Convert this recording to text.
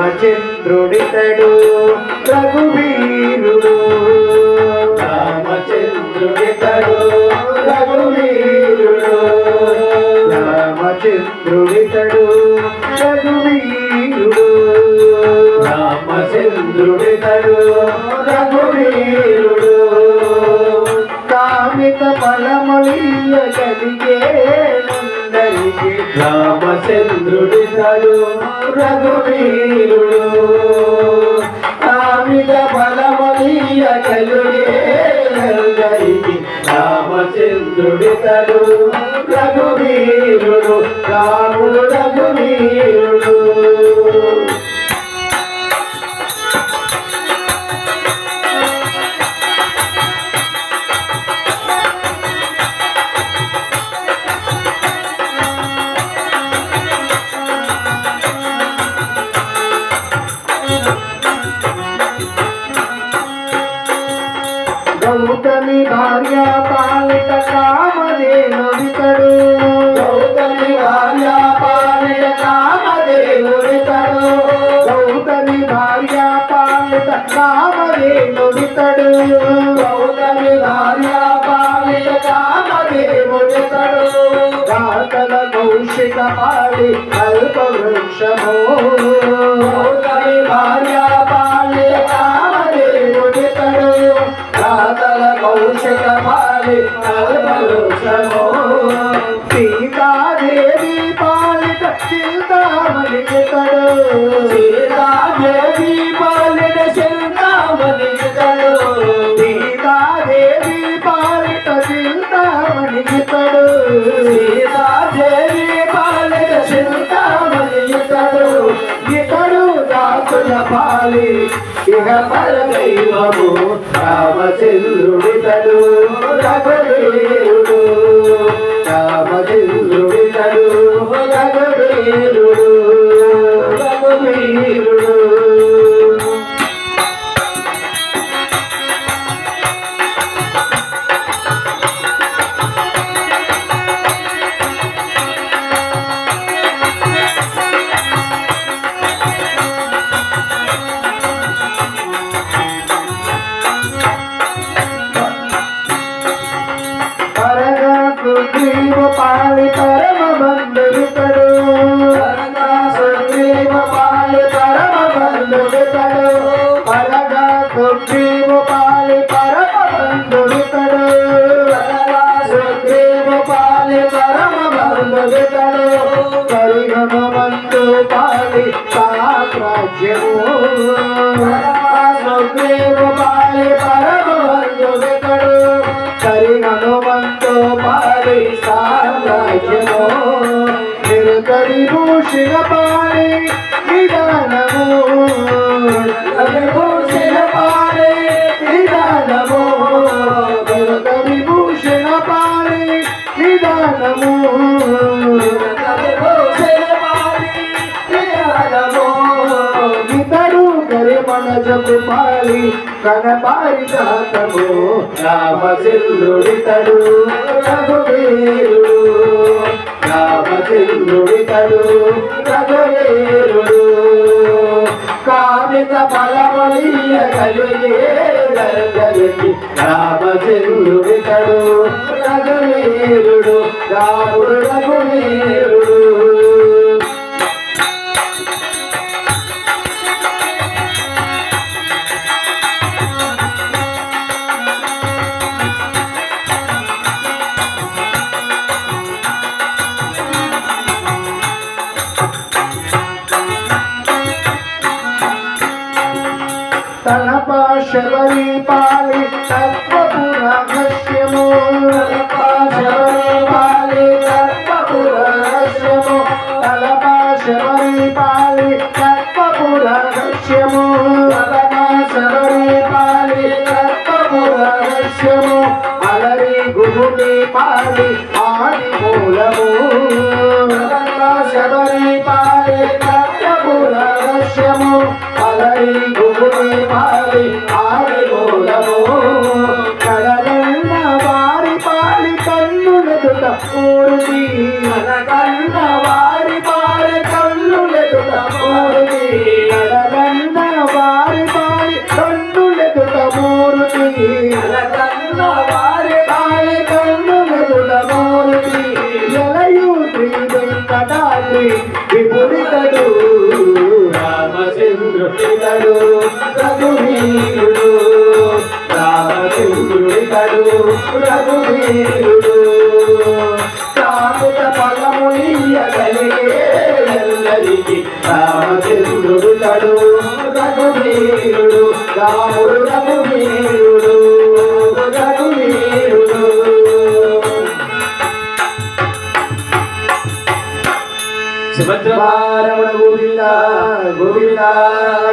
రామచంద్రుడితడు రఘువీరుడు. రామచంద్రుడితడు రఘువీరుడు. రామచంద్రుడితడు రఘువీరుడు. రామచంద్రుడితడు రఘువీరుడు. కామిత ఫలములియ కలిగే అందరికీ రామచంద్రుడితడు రఘువీరుడు. కామిత బలమలీయ కలుగే రామచంద్రుడితడు రఘువీరుడు. రాముడు రఘువీరుడు. గౌతమి భార్య పాలిత కామధేను వితడు గౌతమి భార్య పాలిత కామదేవుడితడు గౌతమి భార్య పాలిత కామధేను వితడు గౌతమి భార్య పాలిత కామదేవుడితడు కాకల కౌశిక పాడి కల్ప కల్పవృక్షము సీతాదేవి పాలిత చింతామణి వితడు సీతాదేవి పాలిత చింతామణితడు సీతాదేవి పాలిత చింతామణి వితడు సీతాదేవి పాలిత చింతామణితడు ఇతడు. దాసుల పాలి ఇహ పరదైవము రామచంద్రుడితడు రఘువీరుడు. రామచంద్రుడితడు రఘువీరుడు రఘువీరుడు. బంధుడితడు పరిగణ పాలి పాలి కనపారి జాతము రామచంద్రుడితడు రఘువీరుడు. రామచంద్రుడితడు రఘువీరుడు. కామిత బలమలీయ కలిగే గరగరికి రామచంద్రుడితడు రఘువీరుడు. రాముడు రఘువీరుడు. అలరి గురి మారి ఆడి మూలము. కడలన్న వారి పాలి కన్నులెదుట ఊరిది. కడలన్న వారి పాలి కన్నులెదుట ఊరిది. కడలన్న వారి పాలి కన్నులెదుట ఊరిది. కడలన్న రామచంద్రుడితడు రఘువీరుడు. రామచంద్రుడితడు రఘువీరుడు. కాపుట ఫలమునియగలిగేందరికి రామచంద్రుడితడు రఘువీరుడు. రాముడు రఘువీరుడు సుభద్రవారముడు Govinda, Govinda,